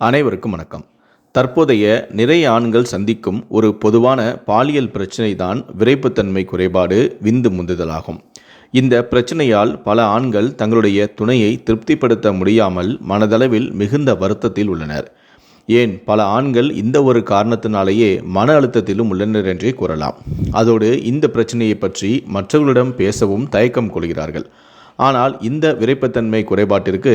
அனைவருக்கும் வணக்கம். தற்போதைய நிறைய ஆண்கள் சந்திக்கும் ஒரு பொதுவான பாலியல் பிரச்சனை தான் விரைப்புத்தன்மை குறைபாடு விந்து முந்துதலாகும். இந்த பிரச்சனையால் பல ஆண்கள் தங்களுடைய துணையை திருப்திப்படுத்த முடியாமல் மனதளவில் மிகுந்த வருத்தத்தில் உள்ளனர். ஏன் பல ஆண்கள் இந்த ஒரு காரணத்தினாலேயே மன அழுத்தத்திலும் உள்ளனர் என்றே கூறலாம். அதோடு இந்த பிரச்சனையை பற்றி மற்றவர்களிடம் பேசவும் தயக்கம் கொள்கிறார்கள். ஆனால் இந்த விரைப்புத்தன்மை குறைபாட்டிற்கு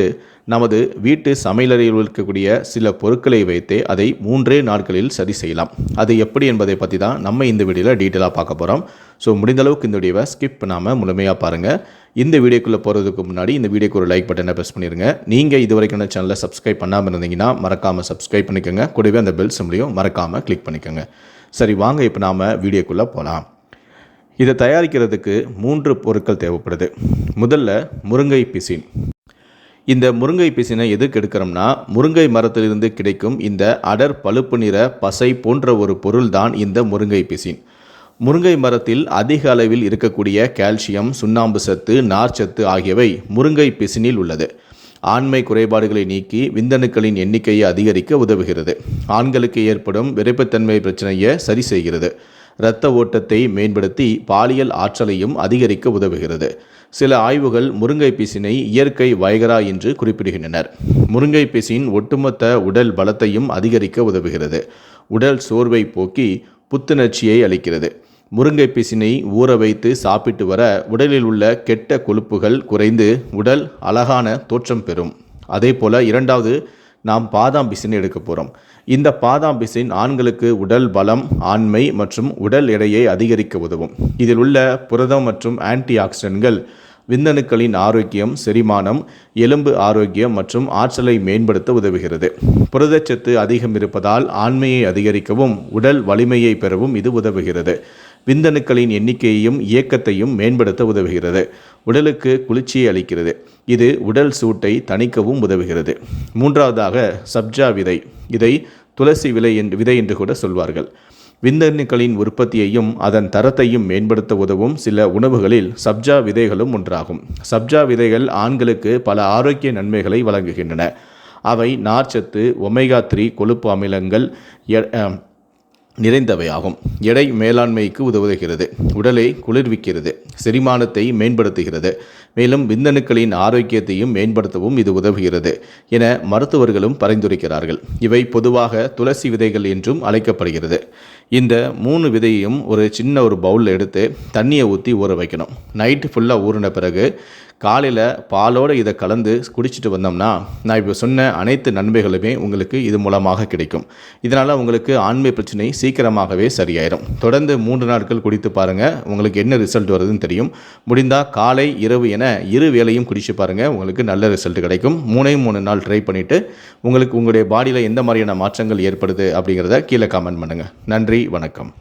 நமது வீட்டு சமையலறையில் இருக்கக்கூடிய சில பொருட்களை வைத்தே அதை மூன்றே நாட்களில் சரி செய்யலாம். அது எப்படி என்பதை பற்றி தான் நம்ம இந்த வீடியோவில் டீட்டெயிலாக பார்க்க போகிறோம் ஸோ முடிந்தளவுக்கு இந்த வீடியோவை ஸ்கிப் பண்ணாமல் முழுமையாக பாருங்கள் இந்த வீடியோக்குள்ளே போகிறதுக்கு முன்னாடி இந்த வீடியோக்கு ஒரு லைக் பட்டனை ப்ரெஸ் பண்ணிடுங்க நீங்கள் இது வரைக்கும் சேனலை சப்ஸ்கிரைப் பண்ணாமல் இருந்தீங்கன்னா மறக்காமல் சப்ஸ்கிரைப் பண்ணிக்கோங்க. கூடவே அந்த பெல் சிம்லையும் மறக்காமல் கிளிக் பண்ணிக்கோங்க. சரி வாங்க இப்போ நாம் வீடியோக்குள்ளே போகலாம் இதை தயாரிக்கிறதுக்கு மூன்று பொருட்கள் தேவைப்படுது. முதல்ல முருங்கை பிசின். இந்த முருங்கை பிசினை எதுக்கு எடுக்கிறோம்னா முருங்கை மரத்திலிருந்து கிடைக்கும் இந்த அடர் பழுப்பு நிற பசை போன்ற ஒரு பொருள்தான் இந்த முருங்கை பிசின். முருங்கை மரத்தில் அதிக அளவில் இருக்கக்கூடிய கால்சியம் சுண்ணாம்பு சத்து நார்ச்சத்து ஆகியவை முருங்கை பிசினில் உள்ளது. ஆண்மை குறைபாடுகளை நீக்கி விந்தணுக்களின் எண்ணிக்கையை அதிகரிக்க உதவுகிறது. ஆண்களுக்கு ஏற்படும் விரைப்புத்தன்மை பிரச்சனையை சரி செய்கிறது. இரத்த ஓட்டத்தை மேம்படுத்தி பாலியல் ஆற்றலையும் அதிகரிக்க உதவுகிறது. சில ஆய்வுகள் முருங்கை பிசினை இயற்கை வைகரா என்று குறிப்பிடுகின்றனர். முருங்கை பிசின் ஒட்டுமொத்த உடல் பலத்தையும் அதிகரிக்க உதவுகிறது. உடல் சோர்வை போக்கி புத்துணர்ச்சியை அளிக்கிறது. முருங்கை பிசினை ஊற வைத்து சாப்பிட்டு வர உடலில் உள்ள கெட்ட கொழுப்புகள் குறைந்து உடல் அழகான தோற்றம் பெறும். அதே போல இரண்டாவது நாம் பாதாம் பிசின் எடுக்க போகிறோம் இந்த பாதாம் பிசின் ஆண்களுக்கு உடல் பலம் ஆண்மை மற்றும் உடல் எடையை அதிகரிக்க உதவும். இதில் உள்ள புரதம் மற்றும் ஆன்டி ஆக்சிடென்ட்கள் விந்தணுக்களின் ஆரோக்கியம் செரிமானம் எலும்பு ஆரோக்கியம் மற்றும் ஆற்றலை மேம்படுத்த உதவுகிறது. புரதச்சத்து அதிகம் இருப்பதால் ஆண்மையை அதிகரிக்கவும் உடல் வலிமையை பெறவும் இது உதவுகிறது. விந்தணுக்களின் எண்ணிக்கையையும் இயக்கத்தையும் மேம்படுத்த உதவுகிறது. உடலுக்கு குளிர்ச்சியை அளிக்கிறது. இது உடல் சூட்டை தணிக்கவும் உதவுகிறது. மூன்றாவதாக சப்ஜா விதை. இதை துளசி விலை என்று விதை என்று கூட சொல்வார்கள். விந்தணுக்களின் உற்பத்தியையும் அதன் தரத்தையும் மேம்படுத்த உதவும் சில உணவுகளில் சப்ஜா விதைகளும் ஒன்றாகும். சப்ஜா விதைகள் ஆண்களுக்கு பல ஆரோக்கிய நன்மைகளை வழங்குகின்றன. அவை நார்ச்சத்து ஒமேகா த்ரீ கொழுப்பு அமிலங்கள் நிறைந்தவையாகும். எடை மேலாண்மைக்கு உதவுகிறது. உடலை குளிர்விக்கிறது. செரிமானத்தை மேம்படுத்துகிறது. மேலும் விந்தணுக்களின் ஆரோக்கியத்தையும் மேம்படுத்தவும் இது உதவுகிறது என மருத்துவர்களும் பரிந்துரைக்கிறார்கள். இவை பொதுவாக துளசி விதைகள் என்றும் அழைக்கப்படுகிறது. இந்த மூணு விதையையும் ஒரு சின்ன ஒரு பவுலில் எடுத்து தண்ணியை ஊற்றி ஊற வைக்கணும். நைட்டு ஃபுல்லாக ஊறின பிறகு காலையில் பாலோடு இதை கலந்து குடிச்சிட்டு வந்தோம்னா நான் இப்போ சொன்ன அனைத்து நன்மைகளுமே உங்களுக்கு இது மூலமாக கிடைக்கும். இதனால் உங்களுக்கு ஆண்மை பிரச்சனை சீக்கிரமாகவே சரியாயிடும் தொடர்ந்து மூன்று நாட்கள் குடித்து பாருங்கள் உங்களுக்கு என்ன ரிசல்ட் வருதுன்னு தெரியும். முடிந்தால் காலை இரவு என இரு வேலையும் குடிச்சு பாருங்கள் உங்களுக்கு நல்ல ரிசல்ட் கிடைக்கும். மூணே மூணு நாள் ட்ரை பண்ணிவிட்டு உங்களுக்கு உங்களுடைய பாடியில் எந்த மாதிரியான மாற்றங்கள் ஏற்படுது அப்படிங்கிறத கீழே கமெண்ட் பண்ணுங்கள் நன்றி வணக்கம்.